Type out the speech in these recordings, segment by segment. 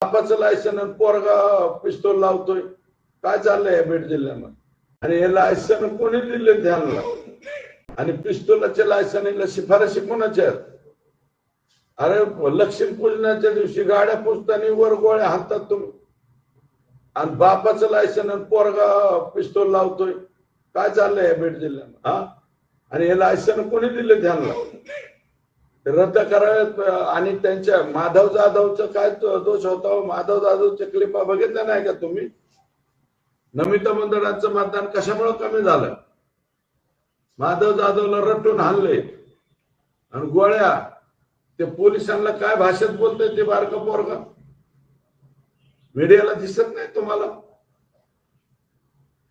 बापाचं लायसन पोरगा पिस्तोल लावतोय. काय चाललंय या बीड जिल्ह्यामध्ये? आणि हे लायसन कोणी दिले त्यांना? आणि पिस्तोलाच्या लायसन शिफारशी कोणाच्या आहेत? अरे लक्ष्मी पूजनाच्या दिवशी गाड्या पुजतानी वर गोळ्या हातात तुम्ही. आणि बापाचं लायसन आणि पोरगा पिस्तोल लावतोय. काय चाललंय या बीड जिल्ह्यामध्ये हा? आणि हे लायसन कोणी दिले त्यांना? रद्द करावेत आणि त्यांच्या माधव जाधवचं काय दोष होता हो? माधव जाधवच्या क्लिपा बघितल्या नाही का तुम्ही? नमिता मंदळांचं मतदान कशामुळे कमी झालं? माधव जाधवला रटून हाणले आणि गोळ्या ते पोलिसांना काय भाषेत बोलतोय ते बारका पोरगा? मीडियाला दिसत नाही तुम्हाला?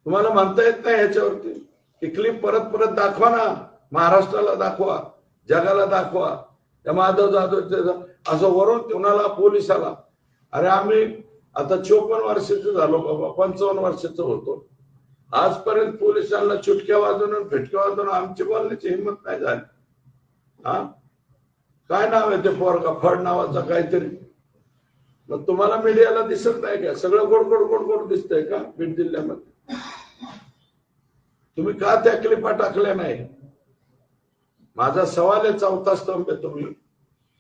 तुम्हाला म्हणता येत नाही याच्यावरती ती क्लिप परत परत दाखवा ना. महाराष्ट्राला दाखवा जगाला दाखवा. त्या माधव जाधवचे असं वरून कुणाला? पोलिसाला. अरे आम्ही आता चोपन्न वर्षाचं झालो बाबा पंचावन्न वर्षाचं होतो. आजपर्यंत पोलिसांना चुटक्या वाजवून आणि फिटक्या वाजवून आमची बोलण्याची हिंमत नाही झाली. हा? काय नाव आहे ते पोरका फड नावाचा काहीतरी. मग तुम्हाला मीडियाला दिसत नाही का? सगळं गोड गोड गोड गोड दिसतंय का? बीड जिल्ह्यामध्ये. तुम्ही का त्या क्लिपा टाकल्या नाही? माझा सवाल आहे चौथा स्तंभ आहे तुम्ही.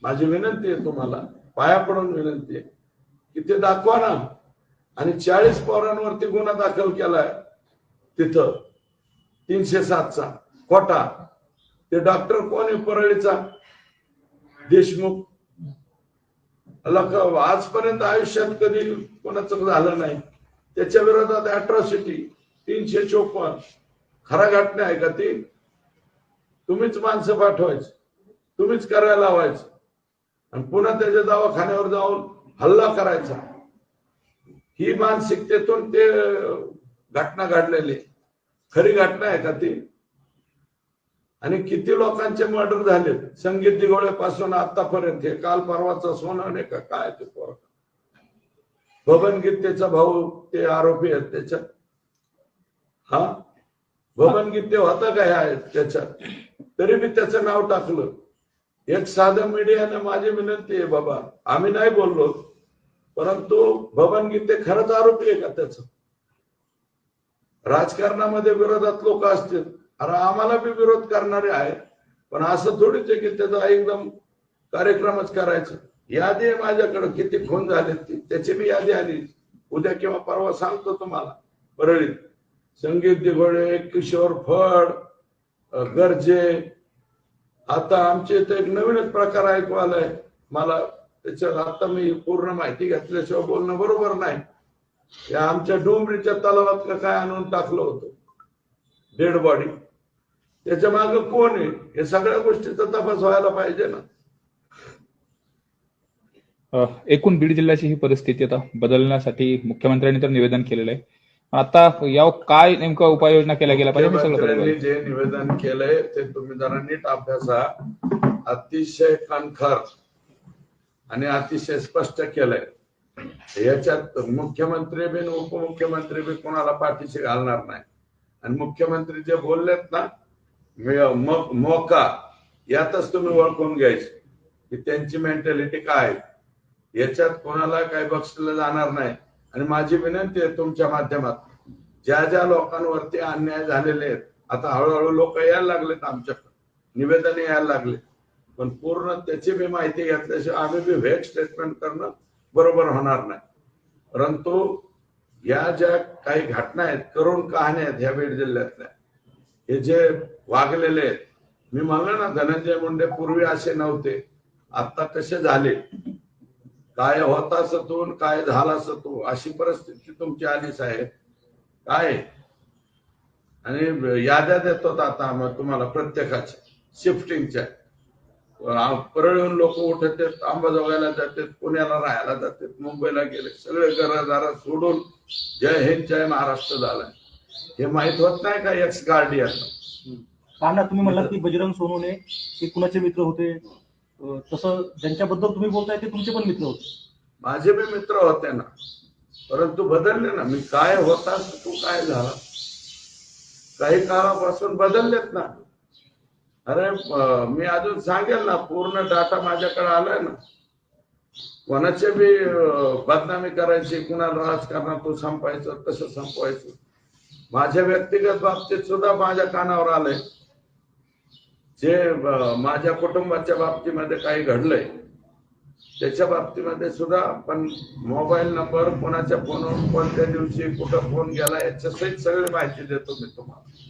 माझी विनंती आहे तुम्हाला पाया पडून विनंती आहे की ते दाखवा ना. आणि चाळीस पोरांवरती गुन्हा दाखल केलाय तिथं. तीनशे सातचा खोटा ते डॉक्टर कोण आहे परळीचा? देशमुख. अला आजपर्यंत आयुष्यात कधी कोणाचं झालं नाही. त्याच्या विरोधात अट्रॉसिटी तीनशे चोपन्न. खरा घटना आहे का ती? तुम्हीच माणसं पाठवायची. तुम्हीच करायला लावायचं. आणि पुन्हा त्याच्या दवाखान्यावर जाऊन हल्ला करायचा. ही मानसिकतेतून ते घटना घडलेली खरी घटना आहे का ती? आणि किती लोकांचे मर्डर झाले? संगीत दिगोळ्यापासून आतापर्यंत हे काल परवाचा सोनं नाही का? काय ते पोर? बबन गीतेचा भाऊ ते आरोपी आहेत त्याच्यात. हा? बबन गीते होता काय आहे त्याच्यात तरी मी त्याचं नाव टाकलं. एक साधं मीडियाने माझी विनंती आहे बाबा. आम्ही नाही बोललो परंतु बबन गीते खरंच आरोपी आहे का त्याच? राजकारणामध्ये विरोधात लोक असतील. अरे आम्हाला बी विरोध करणारे आहे पण असं थोडीच आहे की त्याचा एकदम कार्यक्रमच करायचं. यादी आहे माझ्याकडे. किती खून झाले ती. त्याची बी यादी आली. उद्या किंवा परवा सांगतो तुम्हाला. परळीत. संगीत दिघोळे किशोर फड गरजे. आता आमच्या इथे एक नवीनच प्रकार ऐकू आलाय मला त्याच्यात आता मी पूर्ण माहिती घेतल्याशिवाय बोलणं बरोबर नाही. या आमच्या डोंबरीच्या तलावात काय आणून टाकलं होतं? Dead body. त्याच्या माग कोण आहे? हे सगळ्या गोष्टीचा तपास व्हायला पाहिजे ना. एकूण बीड जिल्ह्याची ही परिस्थिती आता बदलण्यासाठी मुख्यमंत्र्यांनी तर निवेदन केलेलं आहे. आता यावर काय नेमकं उपाययोजना केल्या गेल्या? पाहिजे हे सगळं मुख्यमंत्र्यांनी जे निवेदन केलंय ते तुम्ही जरा नीट अभ्यासा. अतिशय कणखर आणि अतिशय स्पष्ट केलंय. याच्यात मुख्यमंत्री बी आणि उपमुख्यमंत्री बी कोणाला पाठीशी घालणार नाही. आणि मुख्यमंत्री जे बोललेत ना मो- मोका यातच तुम्ही ओळखून घ्यायचे. की त्यांची मेंटॅलिटी काय आहे. याच्यात कोणाला काही बक्षलं जाणार नाही. आणि माझी विनंती आहे तुमच्या माध्यमात ज्या ज्या लोकांवरती अन्याय झालेले आहेत आता हळूहळू लोक यायला लागलेत आमच्याकडे. निवेदन यायला लागले पण पूर्ण त्याची बी माहिती घेतल्याशिवाय आम्ही बी व्हेट स्टेटमेंट करणं बरोबर होणार नाही. परंतु या ज्या काही घटना आहेत करुण कहाण्या आहेत ह्या बीड जिल्ह्यातल्या हे जे वागलेले आहेत मी म्हणलं ना धनंजय मुंडे पूर्वी असे नव्हते आता कसे झाले. काय होता सतून काय झाला सतू अशी परिस्थिती तुमची आली साहेब. काय? आणि याद्या देतो आता मग तुम्हाला प्रत्येकाच्या शिफ्टिंगच्या परळून लोक उठत आहेत अंबाजोगाईला जातात पुण्याला राहायला जातात मुंबईला गेले सगळे घरादारा सोडून जय हिंद जय महाराष्ट्र झालाय. हे माहीत होत नाही का एक्स गार्डियन काना तुम्ही म्हणला की बजरंग सोनूने हे कुणाचे मित्र होते? तसं ज्यांच्याबद्दल तुम्ही बोलताय ते तुमचे पण मित्र होते. माझे पण मित्र होते ना. परंतु बदलले ना. मी काय होता तू काय झाला? काही काळापासून बदललेत ना. अरे मी अजून सांगेल ना पूर्ण डाटा माझ्याकडे आलाय ना. कोणाचे बी बदनामी करायची कुणाला राजकारणातून संपायचं तसं संपवायचं. माझ्या व्यक्तिगत बाबतीत सुद्धा माझ्या कानावर आलंय. जे माझ्या कुटुंबाच्या बाबतीमध्ये काही घडलंय त्याच्या बाबतीमध्ये सुद्धा पण मोबाईल नंबर कोणाच्या फोनवर कोणत्या दिवशी कुठं फोन गेला याच्या सहित सगळी माहिती देतो मी तुम्हाला.